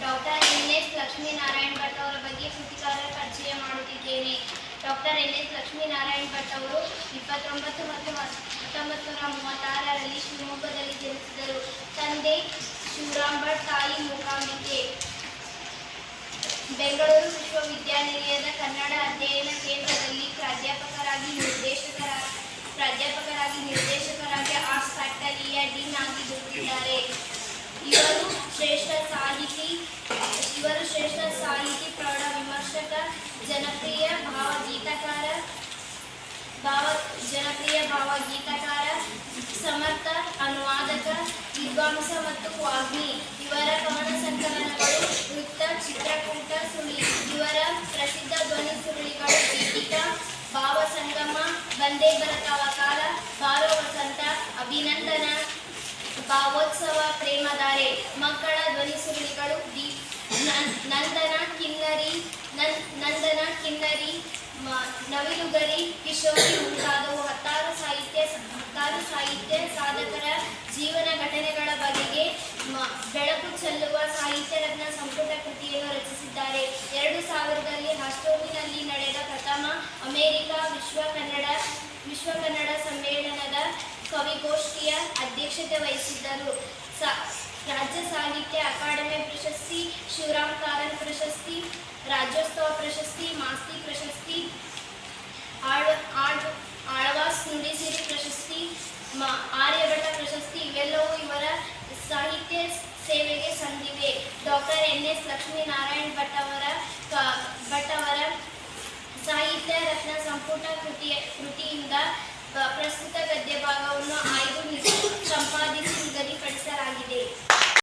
Doctor N S Lakshminarayan Bhat ಅವರ ಬಗ್ಗೆ ಕೃತಿಕಾರ ಪರಿಚಯ ಮಾಡುತ್ತಿದ್ದೇನೆ. Doctor N S Lakshminarayan Bhat ಅವರು ಇಪ್ಪತ್ತೊಂಬತ್ತು ಮತ್ತು ಹತ್ತೊಂಬತ್ತು ನೂರ ಮೂವತ್ತಾರರಲ್ಲಿ ಶಿವಮೊಗ್ಗದಲ್ಲಿ ಜನಿಸಿದರು. ತಂದೆ ಶಿವರಾಮ್ ಭಟ್, ತಾಯಿ ಮೂಕಾಂಬಿಕೆ. ಬೆಂಗಳೂರು ವಿಶ್ವವಿದ್ಯಾನಿಲಯದ ಶ್ರೇಷ್ಠ ಸಾಹಿತಿ ಇವರು ಶ್ರೇಷ್ಠ ಸಾಹಿತಿ, ಪ್ರೌಢ ವಿಮರ್ಶಕ, ಜನಪ್ರಿಯ ಭಾವಗೀತಕಾರ, ಭಾವ, ಜನಪ್ರಿಯ ಭಾವಗೀತಕಾರ, ಸಮರ್ಥ, ಅನುವಾದಕ, ವಿದ್ವಾಂಸ ಮತ್ತು ವಾಗ್ಮಿ ಇವರ ಕವನ ಸಂಕಲನಗಳು ವೃತ್ತ, ಚಿತ್ರಕೂಟ, ಸುಳಿ. ಇವರ ಪ್ರಸಿದ್ಧ ಧ್ವನಿ ಸುರುಳಿಗಳು ಪೀಡಿತ ಭಾವ ಸಂಗಮ ಬಂದೇ ಬರತಾವ ಕಾಲ ಬಾರೋ ವಸಂತ ಅಭಿನಂದನ, ಭಾವೋತ್ಸವ ಮಕ್ಕಳ ಧ್ವನಿ ಸುರುಳಿಗಳು, ದಿ ನಂದನ ಕಿನ್ನರಿ, ನನ್- ನಂದನ ಕಿನ್ನರಿ ನವಿಲುಗರಿ, ಕಿಶೋರಿ ಮುಂತಾದವು ಹತ್ತಾರು ಸಾಹಿತ್ಯ ಹತ್ತಾರು ಸಾಹಿತ್ಯ ಸಾಧಕರ ಜೀವನ ಘಟನೆಗಳ ಬಗೆಗೆ ಬೆಳಕು ಚೆಲ್ಲುವ ಸಾಹಿತ್ಯ ರತ್ನ ಸಂಪುಟ ಕೃತಿಯನ್ನು ರಚಿಸಿದ್ದಾರೆ. ಎರಡು ಸಾವಿರದಲ್ಲಿ ಹಾಸ್ಟೋಮಿನಲ್ಲಿ ನಡೆದ ಪ್ರಥಮ ಅಮೆರಿಕ ವಿಶ್ವ ಕನ್ನಡ ವಿಶ್ವ ಕನ್ನಡ ಸಮ್ಮೇಳನದ ಕವಿಗೋಷ್ಠಿಯ ಅಧ್ಯಕ್ಷತೆ ವಹಿಸಿದ್ದರು. ಸ- ರಾಜ್ಯ ಸಾಹಿತ್ಯ ಅಕಾಡೆಮಿ ಪ್ರಶಸ್ತಿ, ಶಿವರಾಮ್ ಕಾರಂತ್ ಪ್ರಶಸ್ತಿ, ರಾಜ್ಯೋತ್ಸವ ಪ್ರಶಸ್ತಿ, ಮಾಸ್ತಿ ಪ್ರಶಸ್ತಿ, ಆಳ್ ಆಳ್, ಆಳ್ವಾಸ್ ನುಡಿಸಿರಿ ಪ್ರಶಸ್ತಿ ಆರ್ಯಭಟ ಪ್ರಶಸ್ತಿ, ಇವೆಲ್ಲವೂ ಇವರ ಸಾಹಿತ್ಯ ಸೇವೆಗೆ ಸಂದಿವೆ. Doctor N S Lakshminarayan Bhat ಅವರ ಭಟ್ ಅವರ ಸಾಹಿತ್ಯ ರತ್ನ ಸಂಪುಟ ಕೃತಿಯ, ಕೃತಿಯಿಂದ ಪ್ರಸ್ತುತ ಗದ್ಯ ಭಾಗವನ್ನು